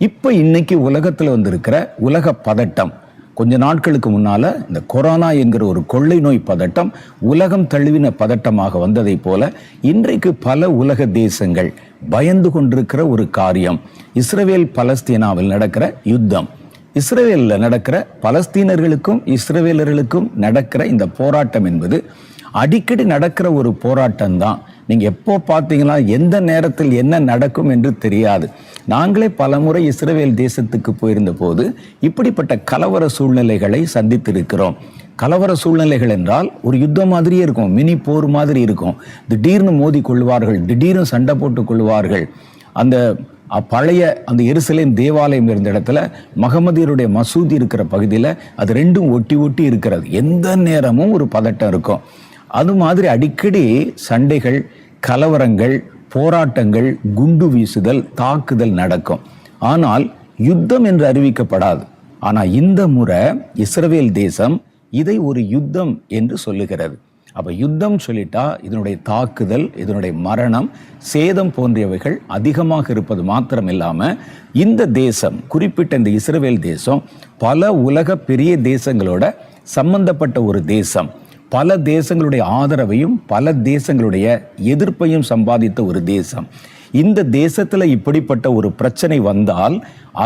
இப்போ இன்னைக்கு உலகத்தில் வந்திருக்கிற உலக பதட்டம். கொஞ்ச நாட்களுக்கு முன்னால இந்த கொரோனா என்கிற ஒரு கொள்ளை நோய் பதட்டம் உலகம் தழுவின பதட்டமாக வந்ததை போல இன்றைக்கு பல உலக தேசங்கள் பயந்து கொண்டிருக்கிற ஒரு காரியம். இஸ்ரேல் பலஸ்தீனாவில் நடக்கிற யுத்தம். இஸ்ரேலில் நடக்கிற பலஸ்தீனர்களுக்கும் இஸ்ரேலர்களுக்கும் நடக்கிற இந்த போராட்டம் என்பது அடிக்கடி நடக்கிற ஒரு போராட்டம் தான் நீங்கள் எப்போ பார்த்தீங்கன்னா எந்த நேரத்தில் என்ன நடக்கும் என்று தெரியாது. நாங்களே பலமுறை இஸ்ரவேல் தேசத்துக்கு போயிருந்த போது இப்படிப்பட்ட கலவர சூழ்நிலைகளை சந்தித்திருக்கிறோம். கலவர சூழ்நிலைகள் என்றால் ஒரு யுத்தம் மாதிரியே இருக்கும். மினி போர் மாதிரி இருக்கும். திடீர்னு மோதி கொள்வார்கள். திடீர்னு சண்டை போட்டு கொள்வார்கள். அந்த பழைய அந்த எருசலேம் தேவாலயம் இருந்த இடத்துல மகமதியருடைய மசூதி இருக்கிற பகுதியில் அது ரெண்டும் ஒட்டி ஒட்டி இருக்கிறது. எந்த நேரமும் ஒரு பதட்டம் இருக்கும். அது மாதிரி அடிக்கடி சண்டைகள் கலவரங்கள் போராட்டங்கள் குண்டு வீசுதல் தாக்குதல் நடக்கும். ஆனால் யுத்தம் என்று அறிவிக்கப்படாது. ஆனால் இந்த முறை இஸ்ரவேல் தேசம் இதை ஒரு யுத்தம் என்று சொல்லுகிறது. அப்போ யுத்தம் சொல்லிட்டா இதனுடைய தாக்குதல் இதனுடைய மரணம் சேதம் போன்றவைகள் அதிகமாக இருப்பது மாத்திரம் இல்லாமல் இந்த தேசம் குறிப்பிட்ட இந்த இஸ்ரவேல் தேசம் பல உலக பெரிய தேசங்களோட சம்பந்தப்பட்ட ஒரு தேசம். பல தேசங்களுடைய ஆதரவையும் பல தேசங்களுடைய எதிர்ப்பையும் சம்பாதித்த ஒரு தேசம். இந்த தேசத்தில் இப்படிப்பட்ட ஒரு பிரச்சனை வந்தால்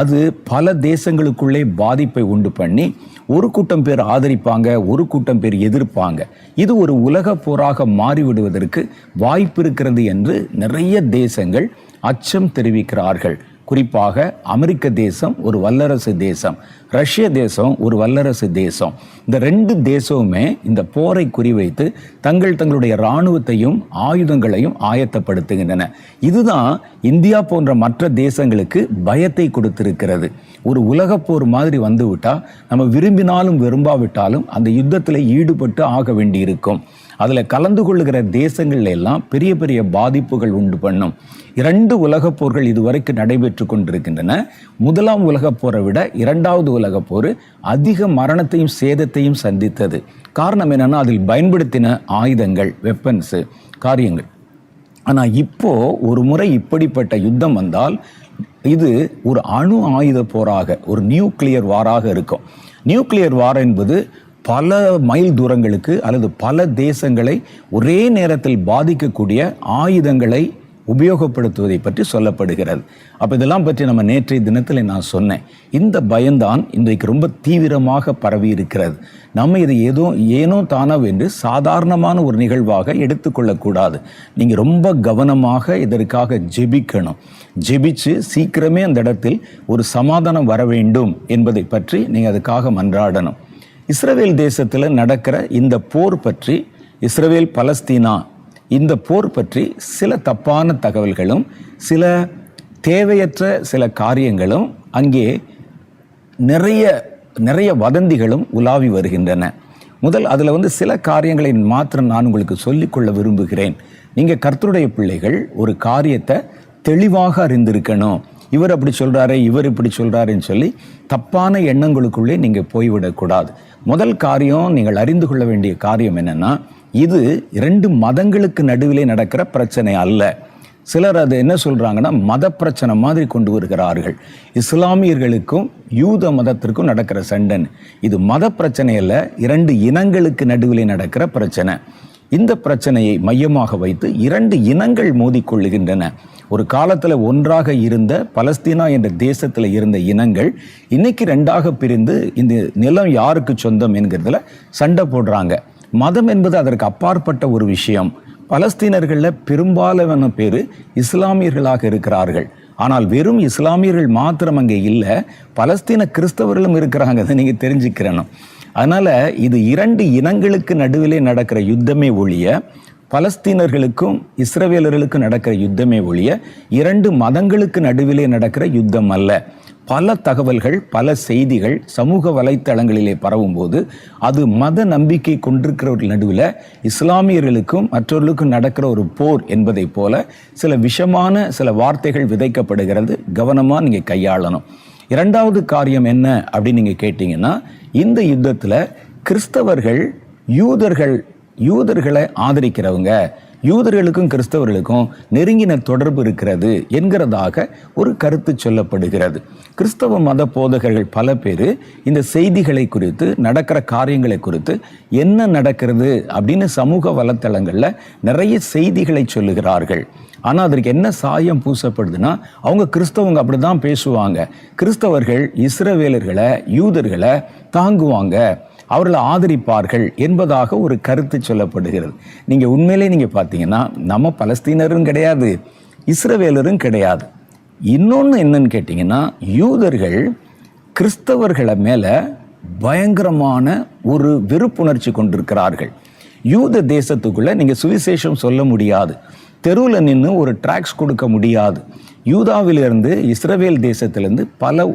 அது பல தேசங்களுக்குள்ளே பாதிப்பை உண்டு பண்ணி ஒரு கூட்டம் பேர் ஆதரிப்பாங்க ஒரு கூட்டம் பேர் எதிர்ப்பாங்க. இது ஒரு உலக போராக மாறிவிடுவதற்கு வாய்ப்பு இருக்கிறது என்று நிறைய தேசங்கள் அச்சம் தெரிவிக்கிறார்கள். குறிப்பாக அமெரிக்க தேசம் ஒரு வல்லரசு தேசம் ரஷ்ய தேசம் ஒரு வல்லரசு தேசம். இந்த ரெண்டு தேசமுமே இந்த போரை குறிவைத்து தங்கள் தங்களுடைய இராணுவத்தையும் ஆயுதங்களையும் ஆயத்தப்படுத்துகின்றன. இதுதான் இந்தியா போன்ற மற்ற தேசங்களுக்கு பயத்தை கொடுத்திருக்கிறது. ஒரு உலகப்போர் மாதிரி வந்துவிட்டால் நம்ம விரும்பினாலும் விரும்பாவிட்டாலும் அந்த யுத்தத்தில் ஈடுபட்டு ஆக வேண்டியிருக்கும். அதில் கலந்து கொள்ளுகிற தேசங்கள் எல்லாம் பெரிய பெரிய பாதிப்புகள் உண்டு பண்ணும். இரண்டு உலகப் போர்கள் இதுவரைக்கும் நடைபெற்று கொண்டிருக்கின்றன. முதலாம் உலகப் போரை விட இரண்டாவது உலகப் போர் அதிக மரணத்தையும் சேதத்தையும் சந்தித்தது. காரணம் என்னன்னா அதில் பயன்படுத்தின ஆயுதங்கள் வெப்பன்ஸு காரியங்கள். ஆனால் இப்போது ஒரு முறை இப்படிப்பட்ட யுத்தம் வந்தால் இது ஒரு அணு ஆயுத போராக ஒரு நியூக்ளியர் வாராக இருக்கும். நியூக்ளியர் வார் என்பது பல மைல் தூரங்களுக்கு அல்லது பல தேசங்களை ஒரே நேரத்தில் பாதிக்கக்கூடிய ஆயுதங்களை உபயோகப்படுத்துவதை பற்றி சொல்லப்படுகிறது. அப்போ இதெல்லாம் பற்றி நம்ம நேற்றைய தினத்தில் நான் சொன்னேன். இந்த பயம்தான் இன்றைக்கு ரொம்ப தீவிரமாக பரவி இருக்கிறது. நம்ம இதை ஏதோ ஏனோ தானோ என்று சாதாரணமான ஒரு நிகழ்வாக எடுத்துக்கொள்ளக்கூடாது நீங்கள் ரொம்ப கவனமாக இதற்காக ஜெபிக்கணும். ஜெபிச்சு சீக்கிரமே அந்த இடத்தில் ஒரு சமாதானம் வர வேண்டும் என்பதை பற்றி நீங்கள் அதுக்காக மன்றாடணும். இஸ்ரவேல் தேசத்தில் நடக்கிற இந்த போர் பற்றி இஸ்ரவேல் பலஸ்தீனா இந்த போர் பற்றி சில தப்பான தகவல்களும் சில தேவையற்ற சில காரியங்களும் அங்கே நிறைய நிறைய வதந்திகளும் உலாவி வருகின்றன. முதல் அதில் வந்து சில காரியங்களை மாத்திரம் நான் உங்களுக்கு சொல்லிக்கொள்ள விரும்புகிறேன். நீங்கள் கர்த்தருடைய பிள்ளைகள் ஒரு காரியத்தை தெளிவாக அறிந்திருக்கணும். இவர் அப்படி சொல்கிறாரு இவர் இப்படி சொல்கிறாருன்னு சொல்லி தப்பான எண்ணங்களுக்குள்ளே நீங்கள் போய்விடக்கூடாது. முதல் காரியம் நீங்கள் அறிந்து கொள்ள வேண்டிய காரியம் என்னென்னா இது இரண்டு மதங்களுக்கு நடுவிலே நடக்கிற பிரச்சனை அல்ல. சிலர் அது என்ன சொல்கிறாங்கன்னா மத பிரச்சனை மாதிரி கொண்டு வருகிறார்கள். இஸ்லாமியர்களுக்கும் யூத மதத்திற்கும் நடக்கிற சண்டன். இது மத பிரச்சனை அல்ல இரண்டு இனங்களுக்கு நடுவிலே நடக்கிற பிரச்சனை. இந்த பிரச்சனையை மையமாக வைத்து இரண்டு இனங்கள் மோதிக்கொள்ளுகின்றன. ஒரு காலத்தில் ஒன்றாக இருந்த பலஸ்தீனா என்ற தேசத்தில் இருந்த இனங்கள் இன்னைக்கு ரெண்டாக பிரிந்து இந்த நிலம் யாருக்கு சொந்தம் என்கிறதுல சண்டை போடுறாங்க. மதம் என்பது அதற்கு அப்பாற்பட்ட ஒரு விஷயம். பலஸ்தீனர்களில் பெரும்பாலான பேர் இஸ்லாமியர்களாக இருக்கிறார்கள். ஆனால் வெறும் இஸ்லாமியர்கள் மாத்திரம் அங்கே இல்லை பலஸ்தீன கிறிஸ்தவர்களும் இருக்கிறாங்க அதை நீங்கள் தெரிஞ்சுக்கிறணும். அதனால் இது இரண்டு இனங்களுக்கு நடுவிலே நடக்கிற யுத்தமே ஒழிய பலஸ்தீனர்களுக்கும் இஸ்ரவேலர்களுக்கும் நடக்கிற யுத்தமே ஒழிய இரண்டு மதங்களுக்கு நடுவிலே நடக்கிற யுத்தம் அல்ல. பல தகவல்கள் பல செய்திகள் சமூக வலைத்தளங்களிலே பரவும்போது அது மத நம்பிக்கை கொண்டிருக்கிறவர்கள் நடுவில் இஸ்லாமியர்களுக்கும் மற்றவர்களுக்கும் நடக்கிற ஒரு போர் என்பதைப் போல சில விஷமான சில வார்த்தைகள் விதைக்கப்படுகிறது. கவனமாக நீங்கள் கையாளணும். இரண்டாவது காரியம் என்ன அப்படின்னு நீங்கள் கேட்டிங்கன்னா இந்த யுத்தத்தில் கிறிஸ்தவர்கள் யூதர்கள் யூதர்களை ஆதரிக்கிறவங்க. யூதர்களுக்கும் கிறிஸ்தவர்களுக்கும் நெருங்கின தொடர்பு இருக்கிறது என்கிறதாக ஒரு கருத்து சொல்லப்படுகிறது. கிறிஸ்தவ மத போதகர்கள் பல பேர் இந்த செய்திகளை குறித்து நடக்கிற காரியங்களை குறித்து என்ன நடக்கிறது அப்படின்னு சமூக வலைத்தளங்களில் நிறைய செய்திகளை சொல்லுகிறார்கள். ஆனால் அதற்கு என்ன சாயம் பூசப்படுதுன்னா அவங்க கிறிஸ்தவங்க அப்படி தான் பேசுவாங்க. கிறிஸ்தவர்கள் இஸ்ரவேலர்களை யூதர்களை தாங்குவாங்க. அவர்களை ஆதரிப்பார்கள் என்பதாக ஒரு கருத்து சொல்லப்படுகிறது. நீங்கள் உண்மையிலே நீங்கள் பார்த்தீங்கன்னா நம்ம பலஸ்தீனரும் கிடையாது இஸ்ரவேலரும் கிடையாது. இன்னொன்று என்னன்னு கேட்டிங்கன்னா யூதர்கள் கிறிஸ்தவர்களை மேலே பயங்கரமான ஒரு வெறுப்புணர்ச்சி கொண்டிருக்கிறார்கள். யூத தேசத்துக்குள்ளே நீங்கள் சுவிசேஷம் சொல்ல முடியாது. தெருவில் நின்று ஒரு ட்ராக்ஸ் கொடுக்க முடியாது. யூதாவிலிருந்து இஸ்ரவேல் தேசத்திலிருந்து பல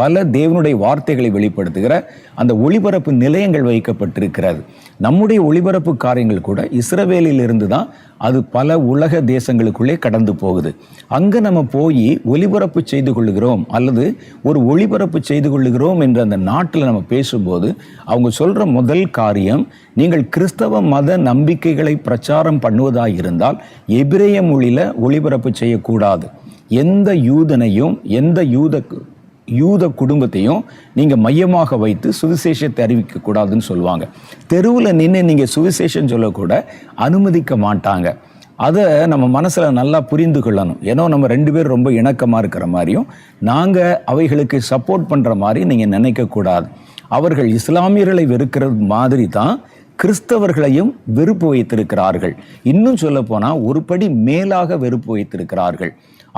பல தேவனுடைய வார்த்தைகளை வெளிப்படுத்துகிற அந்த ஒளிபரப்பு நிலையங்கள் வைக்கப்பட்டிருக்கிறது. நம்முடைய ஒளிபரப்பு காரியங்கள் கூட இஸ்ரவேலிலிருந்து தான் அது பல உலக தேசங்களுக்குள்ளே கடந்து போகுது. அங்கே நம்ம போய் ஒளிபரப்பு செய்து கொள்ளுகிறோம் அல்லது ஒரு ஒளிபரப்பு செய்து கொள்ளுகிறோம் என்ற அந்த நாட்டில் நம்ம பேசும்போது அவங்க சொல்கிற முதல் காரியம் நீங்கள் கிறிஸ்தவ மத நம்பிக்கைகளை பிரச்சாரம் பண்ணுவதாக இருந்தால் எபிரேய மொழியில் ஒளிபரப்பு செய்யக்கூடாது. எந்த யூதனையும் எந்த யூத யூத குடும்பத்தையும் நீங்கள் மையமாக வைத்து சுவிசேஷத்தை அறிவிக்கக்கூடாதுன்னு சொல்லுவாங்க. தெருவில் நின்று நீங்கள் சுவிசேஷம் சொல்லக்கூட அனுமதிக்க மாட்டாங்க. அதை நம்ம மனசில் நல்லா புரிந்து கொள்ளணும். ஏன்னா நம்ம ரெண்டு பேர் ரொம்ப இணக்கமாக இருக்கிற மாதிரியும் நாங்கள் அவைகளுக்கு சப்போர்ட் பண்ணுற மாதிரி நீங்கள் நினைக்கக்கூடாது அவர்கள் இஸ்லாமியர்களை வெறுக்கிறது மாதிரி தான் கிறிஸ்தவர்களையும் வெறுப்பு வைத்திருக்கிறார்கள். இன்னும் சொல்ல போனால் ஒரு படி மேலாக வெறுப்பு வைத்திருக்கிறார்கள்.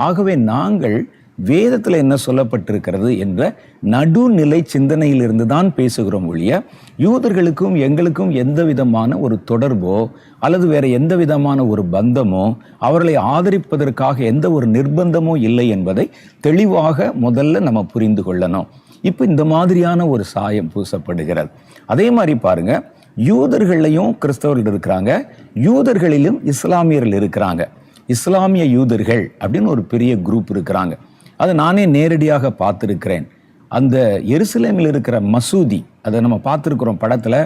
ஆகவே நாங்கள் வேதத்தில் என்ன சொல்லப்பட்டிருக்கிறது என்ற நடுநிலை சிந்தனையிலிருந்து தான் பேசுகிறோம் ஒழிய யூதர்களுக்கும் எங்களுக்கும் எந்த விதமான ஒரு தொடர்போ அல்லது வேற எந்த விதமான ஒரு பந்தமோ அவர்களை ஆதரிப்பதற்காக எந்த ஒரு நிர்பந்தமோ இல்லை என்பதை தெளிவாக முதல்ல நம்ம புரிந்து கொள்ளணும். இப்போ இந்த மாதிரியான ஒரு சாயம் பூசப்படுகிறது. அதே மாதிரி பாருங்க யூதர்களையும் கிறிஸ்தவர்கள் இருக்கிறாங்க யூதர்களிலும் இஸ்லாமியர்கள் இருக்கிறாங்க. இஸ்லாமிய யூதர்கள் அப்படின்னு ஒரு பெரிய குரூப் இருக்கிறாங்க. அதை நானே நேரடியாக பார்த்துருக்கிறேன். அந்த எருசலேமில் இருக்கிற மசூதி அதை நம்ம பார்த்துருக்குறோம் படத்தில்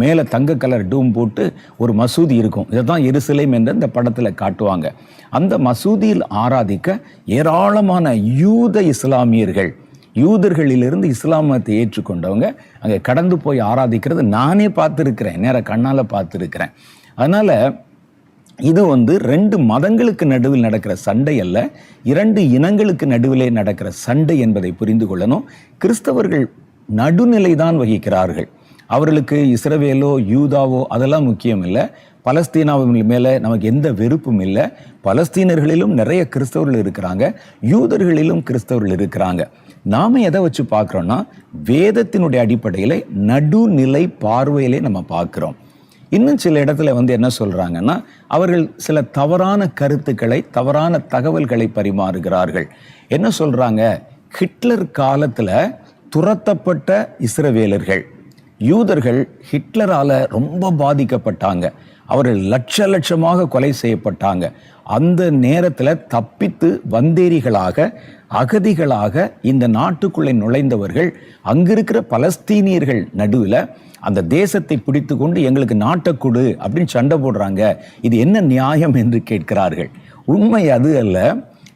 மேலே தங்க கலர் டூம் போட்டு ஒரு மசூதி இருக்கும். இதை தான் எருசலேம் என்று இந்த படத்தில் காட்டுவாங்க. அந்த மசூதியில் ஆராதிக்க ஏராளமான யூத இஸ்லாமியர்கள் யூதர்களிலிருந்து இஸ்லாமத்தை ஏற்றுக்கொண்டவங்க அங்கே கடந்து போய் ஆராதிக்கிறது நானே பார்த்துருக்கிறேன். நேர கண்ணால் பார்த்துருக்கிறேன். அதனால் இது வந்து ரெண்டு மதங்களுக்கு நடுவில் நடக்கிற சண்டை அல்ல இரண்டு இனங்களுக்கு நடுவிலே நடக்கிற சண்டை என்பதை புரிந்து கொள்ளணும். கிறிஸ்தவர்கள் நடுநிலை தான் வகிக்கிறார்கள். அவர்களுக்கு இஸ்ரவேலோ யூதாவோ அதெல்லாம் முக்கியம் இல்லை. பலஸ்தீனாவின் மேலே நமக்கு எந்த வெறுப்பும் இல்லை. பலஸ்தீனர்களிலும் நிறைய கிறிஸ்தவர்கள் இருக்கிறாங்க. யூதர்களிலும் கிறிஸ்தவர்கள் இருக்கிறாங்க. நாம் எதை வச்சு பார்க்குறோன்னா வேதத்தினுடைய அடிப்படையில் நடுநிலை பார்வையிலே நம்ம பார்க்குறோம். இன்னும் சில இடத்துல வந்து என்ன சொல்கிறாங்கன்னா அவர்கள் சில தவறான கருத்துக்களை தவறான தகவல்களை பரிமாறுகிறார்கள். என்ன சொல்கிறாங்க ஹிட்லர் காலத்தில் துரத்தப்பட்ட இஸ்ரவேலர்கள். யூதர்கள் ஹிட்லரால் ரொம்ப பாதிக்கப்பட்டாங்க. அவர்கள் லட்ச லட்சமாக கொலை செய்யப்பட்டாங்க. அந்த நேரத்தில் தப்பித்து வந்தேரிகளாக அகதிகளாக இந்த நாட்டுக்குள்ளே நுழைந்தவர்கள் அங்கிருக்கிற பலஸ்தீனியர்கள் நடுவில் அந்த தேசத்தை பிடித்து கொண்டு எங்களுக்கு நாட்டக்குடு அப்படின்னு சண்டை போடுறாங்க. இது என்ன நியாயம் என்று கேட்கிறார்கள். உண்மை அது அல்ல.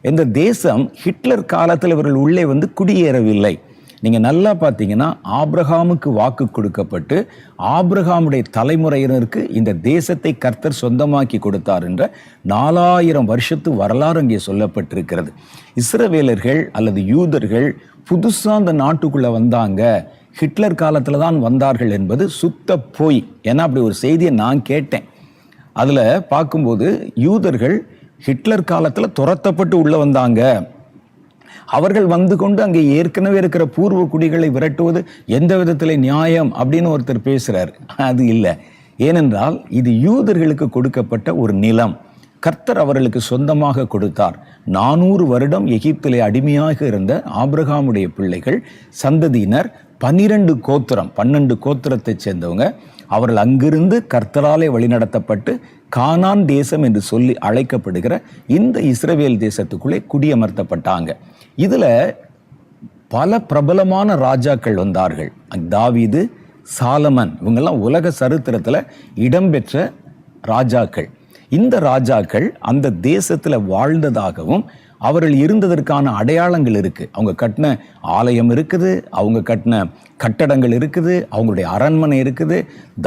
இந்த தேசம் ஹிட்லர் காலத்தில் இவர்கள் உள்ளே வந்து குடியேறவில்லை. நீங்கள் நல்லா பார்த்தீங்கன்னா ஆப்ரஹாமுக்கு வாக்கு கொடுக்கப்பட்டு ஆப்ரஹாமுடைய தலைமுறையினருக்கு இந்த தேசத்தை கர்த்தர் சொந்தமாக்கி கொடுத்தார் என்ற நாலாயிரம் வருஷத்து வரலாறு அங்கே சொல்லப்பட்டிருக்கிறது. இஸ்ரவேலர்கள் அல்லது யூதர்கள் புதுசாக அந்த நாட்டுக்குள்ளே வந்தாங்க. ஹிட்லர் காலத்தில் தான் வந்தார்கள் என்பது சுத்த போய். ஏன்னா அப்படி ஒரு செய்தியை நான் கேட்டேன். அதில் பார்க்கும்போது யூதர்கள் ஹிட்லர் காலத்தில் துரத்தப்பட்டு உள்ளே வந்தாங்க. அவர்கள் வந்து கொண்டு அங்கே ஏற்கனவே இருக்கிற பூர்வ குடிகளை விரட்டுவது எந்த விதத்தில் நியாயம் அப்படின்னு ஒருத்தர் பேசுகிறார் அது இல்லை. ஏனென்றால் இது யூதர்களுக்கு கொடுக்கப்பட்ட ஒரு நிலம். கர்த்தர் அவர்களுக்கு சொந்தமாக கொடுத்தார். நானூறு வருடம் எகிப்திலே அடிமையாக இருந்த ஆபிரகாமுடைய பிள்ளைகள் சந்ததியினர் பன்னிரண்டு கோத்திரம் பன்னெண்டு கோத்திரத்தைச் சேர்ந்தவங்க. அவர்கள் அங்கிருந்து கர்த்தராலே வழிநடத்தப்பட்டு கானான் தேசம் என்று சொல்லி அழைக்கப்படுகிற இந்த இஸ்ரேவேல் தேசத்துக்குள்ளே குடியமர்த்தப்பட்டாங்க. இதில் பல பிரபலமான ராஜாக்கள் வந்தார்கள். தாவீது சாலமன் இவங்கெல்லாம் உலக சரித்திரத்தில் இடம்பெற்ற ராஜாக்கள். இந்த ராஜாக்கள் அந்த தேசத்தில் வாழ்ந்ததாகவும் அவர்கள் இருந்ததற்கான அடையாளங்கள் இருக்குது அவங்க கட்டின ஆலயம் இருக்குது அவங்க கட்டின கட்டடங்கள் இருக்குது அவங்களுடைய அரண்மனை இருக்குது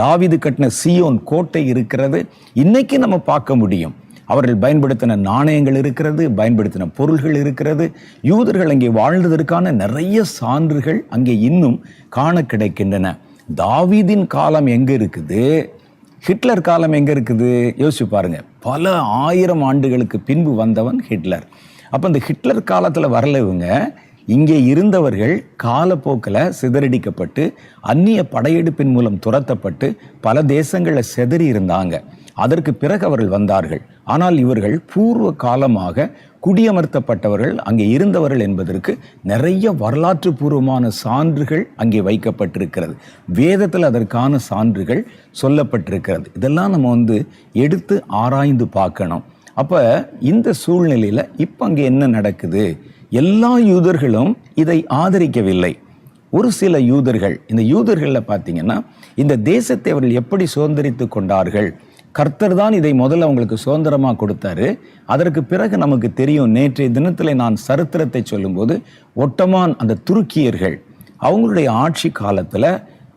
தாவீது கட்டின சியோன் கோட்டை இருக்கிறது. இன்றைக்கி நம்ம பார்க்க முடியும். அவர்கள் பயன்படுத்தின நாணயங்கள் இருக்கிறது பயன்படுத்தின பொருள்கள் இருக்கிறது. யூதர்கள் அங்கே வாழ்ந்ததற்கான நிறைய சான்றுகள் அங்கே இன்னும் காண கிடைக்கின்றன. தாவீதின் காலம் எங்கே இருக்குது? ஹிட்லர் காலம் எங்கே இருக்குது? யோசிச்சு பாருங்கள் பல ஆயிரம் ஆண்டுகளுக்கு பின்பு வந்தவன் ஹிட்லர். அப்போ இந்த ஹிட்லர் காலத்தில் வரல இவங்க. இங்கே இருந்தவர்கள் காலப்போக்கில் சிதறடிக்கப்பட்டு அந்நிய படையெடுப்பின் மூலம் துரத்தப்பட்டு பல தேசங்களில் செதறி இருந்தாங்க. அதற்கு பிறகு அவர்கள் வந்தார்கள். ஆனால் இவர்கள் பூர்வ காலமாக குடியமர்த்தப்பட்டவர்கள் அங்கே இருந்தவர்கள் என்பதற்கு நிறைய வரலாற்று பூர்வமான சான்றுகள் அங்கே வைக்கப்பட்டிருக்கிறது. வேதத்தில் அதற்கான சான்றுகள் சொல்லப்பட்டிருக்கிறது. இதெல்லாம் நம்ம வந்து எடுத்து ஆராய்ந்து பார்க்கணும். அப்போ இந்த சூழ்நிலையில் இப்போ அங்கே என்ன நடக்குது? எல்லா யூதர்களும் இதை ஆதரிக்கவில்லை. ஒரு சில யூதர்கள் இந்த யூதர்களில் பார்த்தீங்கன்னா இந்த தேசத்தை அவர்கள் எப்படி சுதந்திரித்து கொண்டார்கள்? கர்த்தர் தான் இதை முதல்ல அவங்களுக்கு சுதந்திரமாக கொடுத்தாரு. அதற்கு பிறகு நமக்கு தெரியும் நேற்றைய தினத்தில் நான் சரித்திரத்தை சொல்லும்போது ஒட்டமான் அந்த துருக்கியர்கள் அவங்களுடைய ஆட்சி காலத்தில்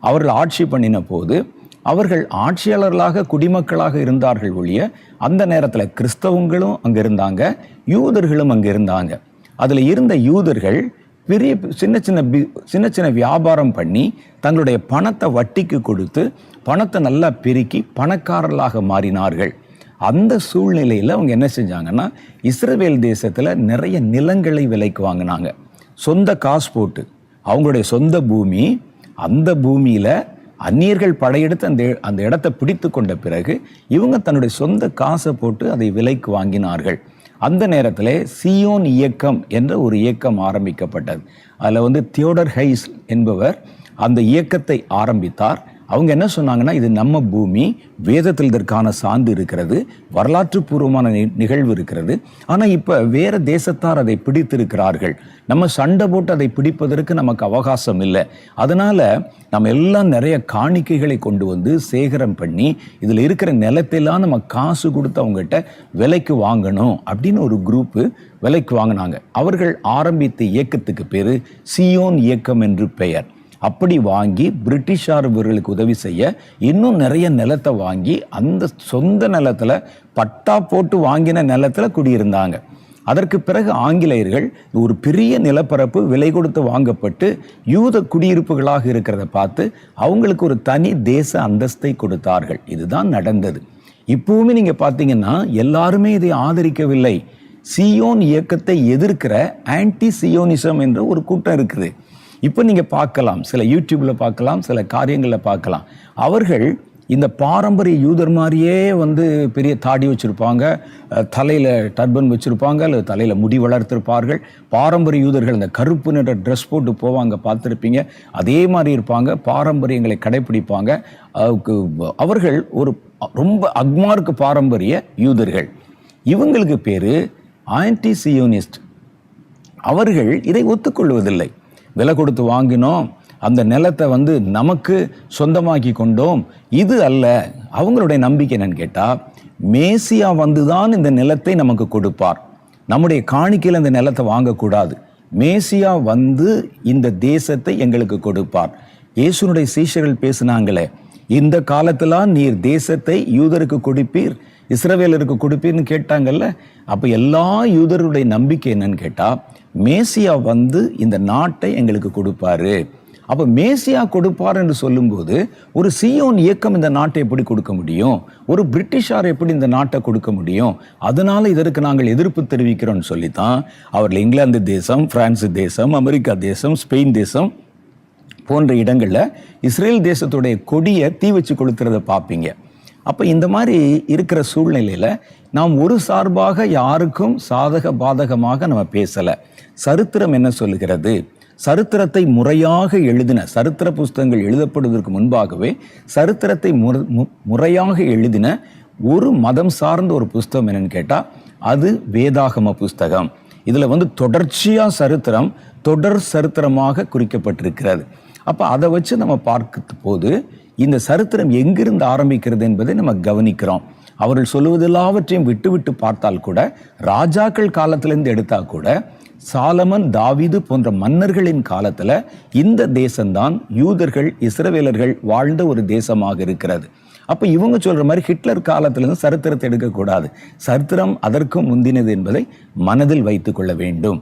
அவர்கள் ஆட்சி பண்ணின போது அவர்கள் ஆட்சியாளர்களாக குடிமக்களாக இருந்தார்கள் ஒழிய அந்த நேரத்தில் கிறிஸ்தவங்களும் அங்கே இருந்தாங்க யூதர்களும் அங்கே இருந்தாங்க. அதில் இருந்த யூதர்கள் பெரிய சின்ன சின்ன பி- சின்ன சின்ன வியாபாரம் பண்ணி தங்களுடைய பணத்தை வட்டிக்கு கொடுத்து பணத்தை நல்லா பெருக்கி பணக்காரர்களாக மாறினார்கள். அந்த சூழ்நிலையில் அவங்க என்ன செஞ்சாங்கன்னா இஸ்ரேல் தேசத்தில் நிறைய நிலங்களை விலைக்கு வாங்கினாங்க. சொந்த காசு போட்டு அவங்களுடைய சொந்த பூமி அந்த பூமியில் அந்நியர்கள் படையெடுத்து அந்த அந்த இடத்தை பிடித்து கொண்ட பிறகு இவங்க தன்னுடைய சொந்த காசை போட்டு அதை விலைக்கு வாங்கினார்கள். அந்த நேரத்தில் சியோன் இயக்கம் என்ற ஒரு இயக்கம் ஆரம்பிக்கப்பட்டது. அதில் வந்து தியோடர் ஹைஸ் என்பவர் அந்த இயக்கத்தை ஆரம்பித்தார். அவங்க என்ன சொன்னாங்கன்னா இது நம்ம பூமி வேதத்தில் இதற்கான சான்று இருக்கிறது வரலாற்று பூர்வமான நி- நிகழ்வு இருக்கிறது. ஆனால் இப்போ வேறு தேசத்தார் அதை பிடித்திருக்கிறார்கள். நம்ம சண்டை போட்டு அதை பிடிப்பதற்கு நமக்கு அவகாசம் இல்லை. அதனால் நம்ம எல்லாம் நிறைய காணிக்கைகளை கொண்டு வந்து சேகரம் பண்ணி இதில் இருக்கிற நிலத்தையெல்லாம் நம்ம காசு கொடுத்து அவங்ககிட்ட விலைக்கு வாங்கணும் அப்படின்னு ஒரு குரூப்பு விலைக்கு வாங்கினாங்க. அவர்கள் ஆரம்பித்த இயக்கத்துக்கு பேர் சியோன் இயக்கம் என்று பெயர். அப்படி வாங்கி பிரிட்டிஷார் இவர்களுக்கு உதவி செய்ய இன்னும் நிறைய நிலத்தை வாங்கி அந்த சொந்த நிலத்தில் பட்டா போட்டு வாங்கின நிலத்தில் குடியிருந்தாங்க. அதற்கு பிறகு ஆங்கிலேயர்கள் ஒரு பெரிய நிலப்பரப்பு விலை கொடுத்து வாங்கப்பட்டு யூத குடியிருப்புகளாக இருக்கிறத பார்த்து அவங்களுக்கு ஒரு தனி தேச அந்தஸ்தை கொடுத்தார்கள். இதுதான் நடந்தது. இப்போவுமே நீங்கள் பார்த்தீங்கன்னா எல்லாருமே இதை ஆதரிக்கவில்லை. சியோன் இயக்கத்தை எதிர்க்கிற ஆன்டி சியோனிசம் என்ற ஒரு கூட்டம் இருக்குது. இப்போ நீங்கள் பார்க்கலாம். சில யூடியூப்பில் பார்க்கலாம் சில காரியங்களில் பார்க்கலாம். அவர்கள் இந்த பாரம்பரிய யூதர் மாதிரியே வந்து பெரிய தாடி வச்சுருப்பாங்க தலையில் டர்பன் வச்சுருப்பாங்க அல்லது தலையில் முடி வளர்த்திருப்பார்கள். பாரம்பரிய யூதர்கள் இந்த கருப்பு நிற ட்ரெஸ் போட்டு போவாங்க பார்த்துருப்பீங்க. அதே மாதிரி இருப்பாங்க பாரம்பரியங்களை கடைப்பிடிப்பாங்க. அவர்கள் ஒரு ரொம்ப அக்மார்க்கு பாரம்பரிய யூதர்கள். இவங்களுக்கு பேர் ஆன்டி சியோனிஸ்ட் அவர்கள் இதை ஒத்துக்கொள்வதில்லை. விலை கொடுத்து வாங்கினோம். அந்த நிலத்தை வந்து நமக்கு சொந்தமாக்கி கொண்டோம். இது அல்ல அவங்களுடைய நம்பிக்கை என்னன்னு கேட்டால் மேசியா வந்துதான் இந்த நிலத்தை நமக்கு கொடுப்பார். நம்முடைய காணிக்கையில் இந்த நிலத்தை வாங்கக்கூடாது. மேசியா வந்து இந்த தேசத்தை எங்களுக்கு கொடுப்பார். இயேசுனுடைய சீஷர்கள் பேசினாங்களே இந்த காலத்திலாம் நீர் தேசத்தை யூதருக்கு கொடுப்பீர் இஸ்ரவேலருக்கு கொடுப்பீர்னு கேட்டாங்கல்ல அப்ப எல்லா யூதருடைய நம்பிக்கை என்னன்னு கேட்டா மேசியா வந்து இந்த நாட்டை எங்களுக்கு கொடுப்பாரு. அப்ப மேசியா கொடுப்பார் என்று சொல்லும்போது ஒரு சியோன் இயக்கம் இந்த நாட்டை எப்படி கொடுக்க முடியும்? ஒரு பிரிட்டிஷார் எப்படி இந்த நாட்டை கொடுக்க முடியும்? அதனால இதற்கு நாங்கள் எதிர்ப்பு தெரிவிக்கிறோம்னு சொல்லித்தான் அவர்கள் இங்கிலாந்து தேசம் பிரான்ஸ் தேசம் அமெரிக்கா தேசம் ஸ்பெயின் தேசம் போன்ற இடங்களில் இஸ்ரேல் தேசத்துடைய கொடியை தீ வச்சு கொளுத்துறத பார்ப்பீங்க. அப்போ இந்த மாதிரி இருக்கிற சூழ்நிலையில் நாம் ஒரு சார்பாக யாருக்கும் சாதக பாதகமாக நம்ம பேசலை. சரித்திரம் என்ன சொல்லுகிறது? சரித்திரத்தை முறையாக எழுதின சரித்திர புஸ்தகங்கள் எழுதப்படுவதற்கு முன்பாகவே சரித்திரத்தை மு- முறையாக எழுதின ஒரு மதம் சார்ந்த ஒரு புஸ்தகம் என்னன்னு கேட்டால் அது வேதாகம புஸ்தகம். இதில் வந்து தொடர்ச்சியாக சரித்திரம் தொடர் சரித்திரமாக குறிக்கப்பட்டிருக்கிறது. அப்போ அதை வச்சு நம்ம பார்க்கும் போது இந்த சரித்திரம் எங்கிருந்து ஆரம்பிக்கிறது என்பதை நம்ம கவனிக்கிறோம். அவர்கள் சொல்லுவதெல்லாவற்றையும் விட்டு விட்டு பார்த்தால் கூட ராஜாக்கள் காலத்திலிருந்து எடுத்தால் கூட சாலமன் தாவிது போன்ற மன்னர்களின் காலத்தில் இந்த தேசம்தான் யூதர்கள் இஸ்ரவேலர்கள் வாழ்ந்த ஒரு தேசமாக இருக்கிறது. அப்போ இவங்க சொல்கிற மாதிரி ஹிட்லர் காலத்திலிருந்து சரித்திரத்தை எடுக்கக்கூடாது. சரித்திரம் அதற்கும் முந்தினது என்பதை மனதில் வைத்துக்கொள்ள வேண்டும்.